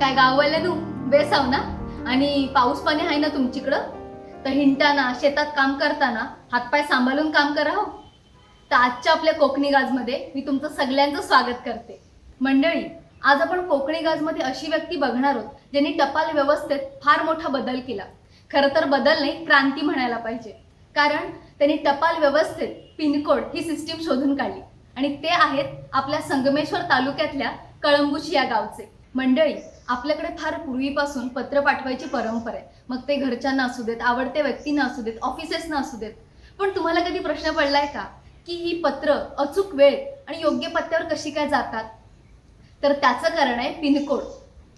काय गाववाले तू बेसाव ना? आणि पाऊस पाणी आहे ना तुमच्याकडं? तर हिंडताना शेतात काम करताना हातपाय सांभाळून काम करा हो. तर आजच्या आपल्या कोकणी गाजमध्ये मी तुमचं सगळ्यांचं स्वागत करते. मंडळी आज आपण कोकणी गाजमध्ये अशी व्यक्ती बघणार आहोत ज्यांनी टपाल व्यवस्थेत फार मोठा बदल केला. खरं तर बदल नाही क्रांती म्हणायला पाहिजे. कारण त्यांनी टपाल व्यवस्थेत पिनकोड ही सिस्टीम शोधून काढली. आणि ते आहेत आपल्या संगमेश्वर तालुक्यातल्या कळंबुशी या गावचे. मंडळी आपल्याकडे फार पूर्वीपासून पत्र पाठवायची परंपरा आहे. मग ते घरच्यांना असू देत आवडत्या व्यक्तींना असू देत ऑफिसेसना असू देत. पण तुम्हाला कधी प्रश्न पडलाय का? की ही पत्र अचूक वेळ आणि योग्य पत्त्यावर कशी काय जातात? तर त्याचं कारण आहे पिनकोड.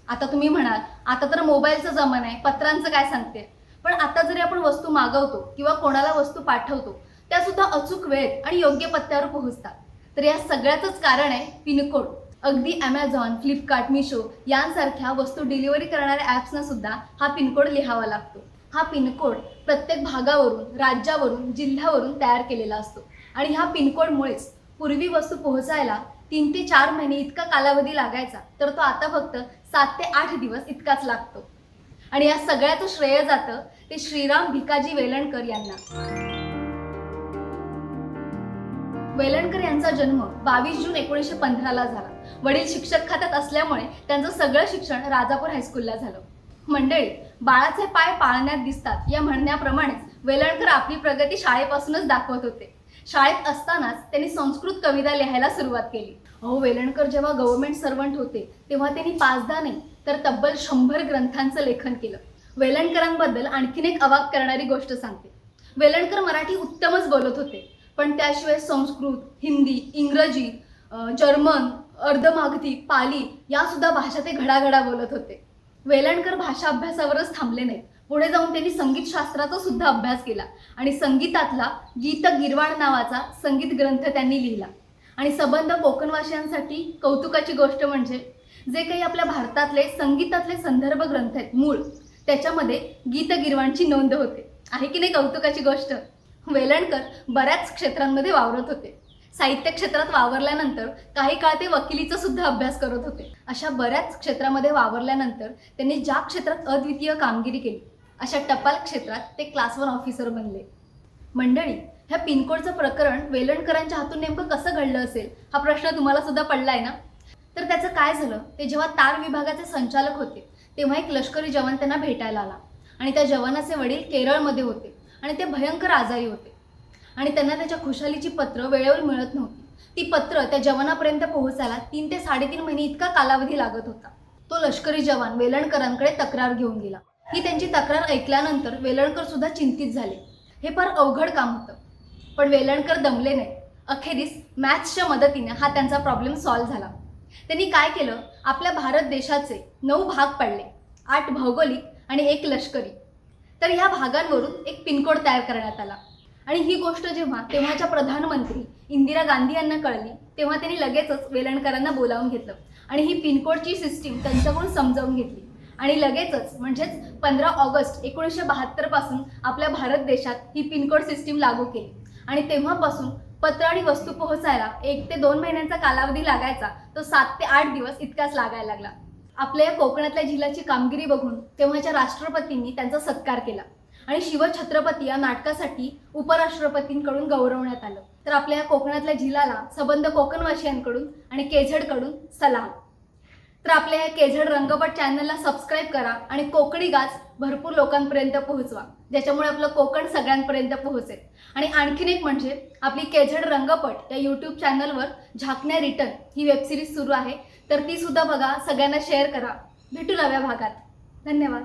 आता तुम्ही म्हणाल आता तर मोबाईलचा जमाना आहे पत्रांचं काय सांगते? पण आता जरी आपण वस्तू मागवतो किंवा कोणाला वस्तू पाठवतो त्या सुद्धा अचूक वेळेत आणि योग्य पत्त्यावर पोहोचतात. तर या सगळ्याचंच कारण आहे पिनकोड. अगदी ॲमेझॉन फ्लिपकार्ट मिशो यांसारख्या वस्तू डिलिव्हरी करणाऱ्या ॲप्सना सुद्धा हा पिनकोड लिहावा लागतो. हा पिनकोड प्रत्येक भागावरून राज्यावरून जिल्ह्यावरून तयार केलेला असतो. आणि ह्या पिनकोडमुळेच पूर्वी वस्तू पोहोचायला तीन ते चार महिने इतका कालावधी लागायचा तर तो आता फक्त सात ते आठ दिवस इतकाच लागतो. आणि या सगळ्याचं श्रेय जातं ते श्रीराम भिकाजी वेलणकर यांना. वेलणकर यांचा जन्म बावीस जून एकोणीसशे पंधराला झाला. वडील शिक्षक खात्यात असल्यामुळे त्यांचं सगळं शिक्षण राजापूर हायस्कूलला झालं. मंडळी बाळाचे पाय पाळण्यात दिसतात या म्हणण्याप्रमाणेच वेलणकर आपली प्रगती शाळेपासूनच दाखवत होते. शाळेत असतानाच त्यांनी संस्कृत कविता लिहायला सुरुवात केली. अहो वेलणकर जेव्हा गव्हर्नमेंट सर्वंट होते तेव्हा त्यांनी पाचदा नाही तर तब्बल शंभर ग्रंथांचं लेखन केलं. वेलणकरांबद्दल आणखीन एक अवाक करणारी गोष्ट सांगते. वेलणकर मराठी उत्तमच बोलत होते. पण त्याशिवाय संस्कृत हिंदी इंग्रजी जर्मन अर्धमागधी पाली यासुद्धा भाषा ते घडाघडा बोलत होते. वेलणकर भाषा अभ्यासावरच थांबले नाहीत. पुढे जाऊन त्यांनी संगीतशास्त्राचा सुद्धा अभ्यास केला आणि संगीतातला गीत गिरवाण नावाचा संगीत ग्रंथ त्यांनी लिहिला. आणि सबंध कोकणवासियांसाठी कौतुकाची गोष्ट म्हणजे जे काही आपल्या भारतातले संगीतातले संदर्भ ग्रंथ आहेत मूळ त्याच्यामध्ये गीत गिरवाणची नोंद होते. आहे की नाही कौतुकाची गोष्ट? वेलणकर बऱ्याच क्षेत्रांमध्ये वावरत होते. साहित्य क्षेत्रात वावरल्यानंतर काही काळ ते वकिलीचा सुद्धा अभ्यास करत होते. अशा बऱ्याच क्षेत्रामध्ये वावरल्यानंतर त्यांनी ज्या क्षेत्रात अद्वितीय कामगिरी केली अशा टपाल क्षेत्रात ते क्लास वन ऑफिसर बनले. मंडळी ह्या पिनकोडचं प्रकरण वेलणकरांच्या हातून नेमकं कसं घडलं असेल हा प्रश्न तुम्हाला सुद्धा पडलाय ना? तर त्याचं काय झालं ते जेव्हा तार विभागाचे संचालक होते तेव्हा एक लष्करी जवान त्यांना भेटायला आला. आणि त्या जवानाचे वडील केरळमध्ये होते. आणि ते भयंकर आजारी होते. आणि त्यांना त्याच्या खुशालीची पत्र वेळेवर मिळत नव्हती. ती पत्र त्या जवानापर्यंत पोहोचायला तीन ते साडेतीन महिने इतका कालावधी लागत होता. तो लष्करी जवान वेलणकरांकडे तक्रार घेऊन गेला. ही त्यांची तक्रार ऐकल्यानंतर वेलणकर सुद्धा चिंतित झाले. हे फार अवघड काम होतं. पण वेलणकर दमले नाही. अखेरीस मॅथ्सच्या मदतीने हा त्यांचा प्रॉब्लेम सॉल्व्ह झाला. त्यांनी काय केलं? आपल्या भारत देशाचे नऊ भाग पडले. आठ भौगोलिक आणि एक लष्करी. तर ह्या भागांवरून एक पिनकोड तयार करण्यात आला. आणि ही गोष्ट जेव्हा तेव्हाच्या प्रधानमंत्री इंदिरा गांधी यांना कळली तेव्हा त्यांनी लगेचच वेलणकरांना बोलावून घेतलं. आणि ही पिनकोडची सिस्टीम त्यांच्याकडून समजावून घेतली. आणि लगेचच म्हणजेच पंधरा ऑगस्ट एकोणीसशे बहात्तरपासून आपल्या भारत देशात ही पिनकोड सिस्टीम लागू केली. आणि तेव्हापासून पत्र आणि वस्तू पोहोचायला एक ते दोन महिन्यांचा कालावधी लागायचा तो सात ते आठ दिवस इतकाच लागायला लागला. आपल्या या कोकणातल्या जिल्ह्याची कामगिरी बघून तेव्हाच्या राष्ट्रपतींनी त्यांचा सत्कार केला. आणि शिवछत्रपती या नाटकासाठी उपराष्ट्रपतींकडून गौरवण्यात आलं. तर आपल्या या कोकणातल्या जिल्ह्याला सबंध कोकणवासियांकडून आणि केझडकडून सलाम. तर आपल्या या केझड रंगपट चॅनलला सबस्क्राईब करा आणि कोकणी गाज भरपूर लोकांपर्यंत पोहोचवा ज्याच्यामुळे आपलं कोकण सगळ्यांपर्यंत पोहोचेल. आणि आणखीन एक म्हणजे आपली केझड रंगपट या यूट्यूब चॅनलवर झाकण्या रिटर्न ही वेबसिरीज सुरू आहे. तर ती सुद्धा बघा सगळ्यांना शेअर करा. भेटू नव्या भागात. धन्यवाद.